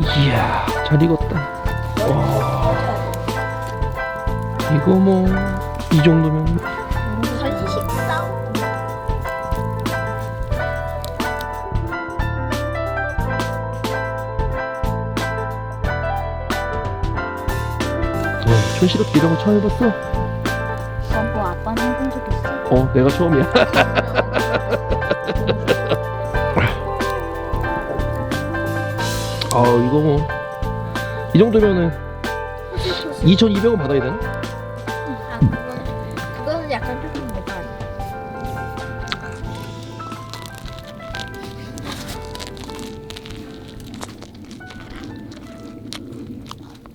이야 잘 익었다 와 이거 뭐 이 정도면 간식다. 와 촌스럽게 이런 거 처음 해봤어? 뭐 아빠는 해본 적 있어? 어 내가 처음이야 아 이거 뭐 이 정도면은 2,200원 받아야 되나? 아, 그거는, 그거는 약간 조금